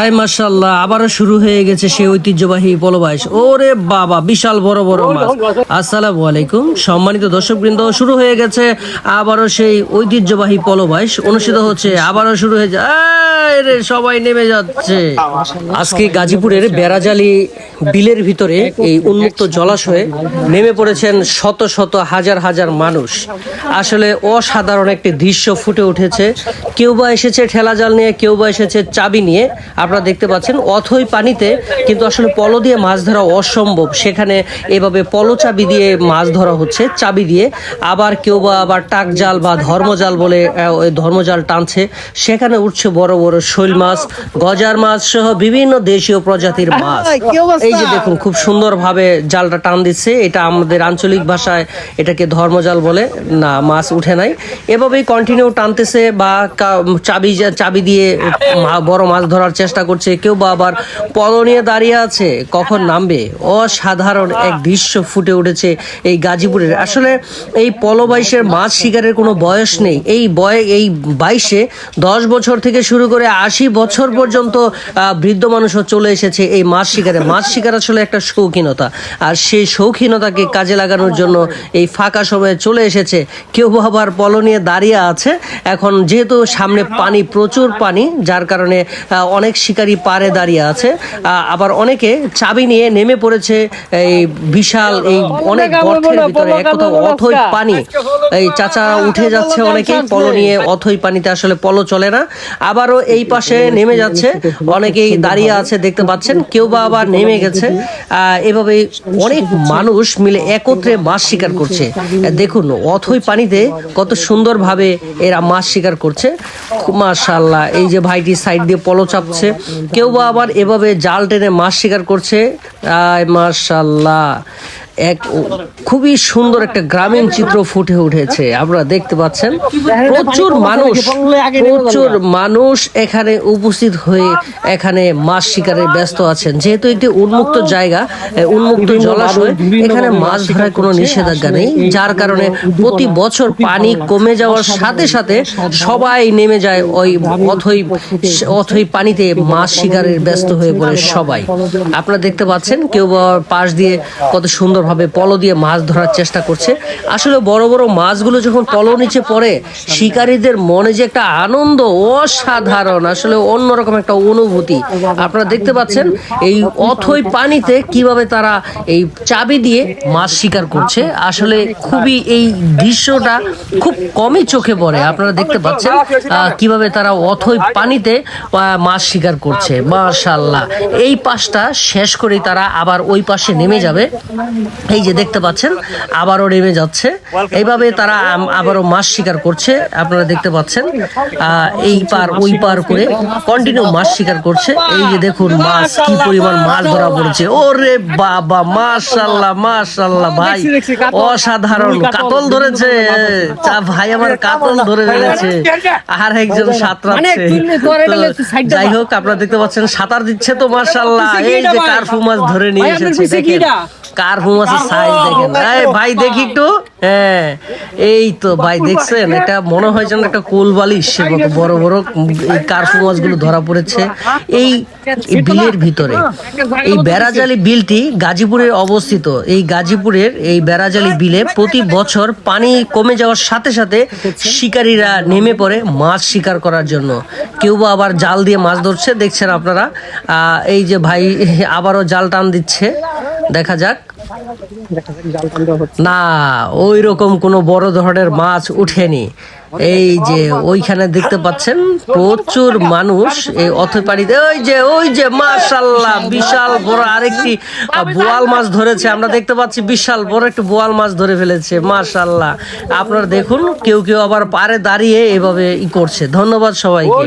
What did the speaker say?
High মাশাল্লাহ আবারও শুরু হয়ে গেছে সেই ঐতিহ্যবাহী পলবাইশ ওরে বাবা, বিশাল বড় বড় মাছ। আসসালামু আলাইকুম। সম্মানিত দর্শকবৃন্দ, শুরু হয়ে গেছে আবারও সেই ঐতিহ্যবাহী পলবাইশ অনুষ্ঠিত হচ্ছে, আবারও শুরু হয়ে যায় সবাই নেমে যাচ্ছে। আজকে গাজীপুরের বেড়াজালি বিলের ভিতরে এই উন্মুক্ত জলাশয়ে নেমে পড়েছেন শত শত হাজার হাজার মানুষ। আসলে অসাধারণ একটি দৃশ্য ফুটে উঠেছে। কেউ বা এসেছে ঠেলা জাল নিয়ে, কেউ বা এসেছে চাবি নিয়ে। আপনারা দেখতে পাচ্ছেন অথই পানিতে কিন্তু আসলে পলো দিয়ে মাছ ধরা অসম্ভব। সেখানে এভাবে পলো চাবি দিয়ে মাছ ধরা হচ্ছে চাবি দিয়ে। আবার কেউ বা আবার টাক জাল বা ধর্মজাল বলে ওই ধর্মজাল টানছে। সেখানে উঠছে বড় বড় শৈল মাছ গজার মাছ সহ বিভিন্ন দেশীয় প্রজাতির মাছ। এই যে দেখুন খুব সুন্দরভাবে জালটা টান দিচ্ছে। এটা আমাদের আঞ্চলিক ভাষায় এটাকে ধর্মজাল বলে। না মাছ উঠে নাই। এভাবেই কন্টিনিউ টানতেছে বা চাবি চাবি দিয়ে বড় মাছ ধরার চেষ্টা করছে, কেউ বা আবার পল নিয়ে দাঁড়িয়ে আছে, কখন নামবে? অসাধারণ এক দৃশ্য ফুটে উঠেছে এই গাজীপুরের। আসলে এই পলো বাইশের মাছ শিকারের কোনো বয়স নেই। এই বয়, এই বাইশে দশ বছর থেকে শুরু করে আশি বছর পর্যন্ত বৃদ্ধ মানুষও চলে এসেছে এই মাছ শিকারে। মাছ শিকার আসলে একটা শৌখিনতা। আর সেই শৌখিনতাকে কাজে লাগানোর জন্য এই ফাঁকা সময়ে চলে এসেছে। কেউ আবার পলো নিয়ে দাঁড়িয়ে আছে। এখন যেহেতু সামনে পানি, প্রচুর পানি, যার কারণে অনেক শিকারী পারে দাঁড়িয়ে আছে। আহ, আবার অনেকে চাবি নিয়ে নেমে পড়েছে এই বিশাল এই অনেক গর্তের ভিতরে। এক কথা অথই পানি। এই চাচা উঠে যাচ্ছে অনেকে পলো নিয়ে অথই পানিতে আসলে পলো চলে না। আবারও এই পাশে নেমে যাচ্ছে। অনেকেই দাঁড়িয়ে আছে দেখতে পাচ্ছেন। কেউ বা আবার নেমে গেছে। আহ, এভাবে অনেক মানুষ মিলে একত্রে মাছ শিকার করছে। দেখুন অথই পানিতে কত সুন্দরভাবে এরা মাছ শিকার করছে। মাশাল্লাহ এই যে ভাইটি সাইড দিয়ে পলো চাপছে। কেউ বা আবার এভাবে জাল টেনে মাছ শিকার করছে। আয় মাশাল্লাহ। এক খুবই সুন্দর একটা গ্রামীণ চিত্র ফুটে উঠেছে। আপনারা দেখতে পাচ্ছেন প্রচুর মানুষ প্রচুর মানুষ এখানে উপস্থিত হয়ে এখানে মাছ শিকারে ব্যস্ত আছেন। যেহেতু একটি উন্মুক্ত জায়গা উন্মুক্ত জলাশয় এখানে মাছ ধরার কোনো নিষেধাজ্ঞা নেই যার কারণে প্রতি বছর পানি কমে যাওয়ার সাথে সাথে সবাই নেমে যায় ওই অথই অথই পানিতে মাছ শিকারের ব্যস্ত হয়ে পড়ে সবাই। আপনারা দেখতে পাচ্ছেন কেউ বা পাশ দিয়ে কত সুন্দরভাবে পলো দিয়ে মাছ ধরার চেষ্টা করছে। আসলে বড় বড় মাছগুলো যখন পলো নিচে পড়ে, শিকারীদের মনে যে একটা আনন্দ অসাধারণ, আসলে অন্যরকম একটা অনুভূতি। আপনারা দেখতে পাচ্ছেন এই অথই পানিতে কীভাবে তারা এই চাবি দিয়ে মাছ শিকার করছে। আসলে খুবই এই দৃশ্যটা খুব কমই চোখে পড়ে। আপনারা দেখতে পাচ্ছেন কীভাবে তারা অথই পানিতে মাছ শিকার করছে। মাশাল্লাহ এই পাশটা শেষ করেই তারা আবার ওই পাশে নেমে যাবে। এই যে দেখতে পাচ্ছেন আবারও নেমে যাচ্ছে। এইভাবে তারা আবারও মাছ শিকার করছে আপনারা দেখতে পাচ্ছেন। এই পার ওই পার করে কন্টিনিউ মাছ শিকার করছে। এই যে দেখুন মাছ কি পরিমাণ মাছ ধরা পড়েছে। ওরে বাবা মাশাল্লাহ মাশাল্লাহ ভাই। অসাধারণ। কাতল ধরেছে। চা ভাই আমার কাতল ধরে ফেলেছে। আর একজন সাঁতরাচ্ছে। যাই হোক আপনারা দেখতে পাচ্ছেন সাঁতার দিচ্ছে তো মাশাল্লাহ। এই যে কার্ফু মাছ ধরে নিয়ে এসেছে দেখেন। কার্ফু মাছের সাইজ দেখেন। এই ভাই দেখি একটু। হ্যাঁ এই তো ভাই দেখছেন? এটা মনে হয় যেন একটা কোল বালিশ মতো বড় বড় এই কার্ফু মাছগুলো ধরা পড়েছে। এই বিলের ভিতরে এই বেড়াজালি বিলটি গাজীপুরের অবস্থিত। এই গাজীপুরের এই বেড়াজালি বিলে প্রতি বছর পানি কমে যাওয়ার সাথে সাথে শিকারীরা নেমে পড়ে মাছ শিকার করার জন্য। কেউ বা আবার জাল দিয়ে মাছ ধরছে দেখছেন আপনারা? আহ, এই যে ভাই আবারও জাল টান দিচ্ছে। দেখা যাক। না ওই রকম কোনো বড় ধরনের মাছ উঠেনি। এই যে ওইখানে দেখতে পাচ্ছেন প্রচুর মানুষ এই অথৈ পানিতে ওই যে ওই যে মাশাল্লাহ বিশাল বড় আরেকটি বোয়াল মাছ ধরেছে। আমরা দেখতে পাচ্ছি বিশাল বড় একটি বোয়াল মাছ ধরে ফেলেছে মাশাল্লাহ। আপনারা দেখুন কেউ কেউ আবার পারে দাঁড়িয়ে এভাবে ই করছে। ধন্যবাদ সবাইকে।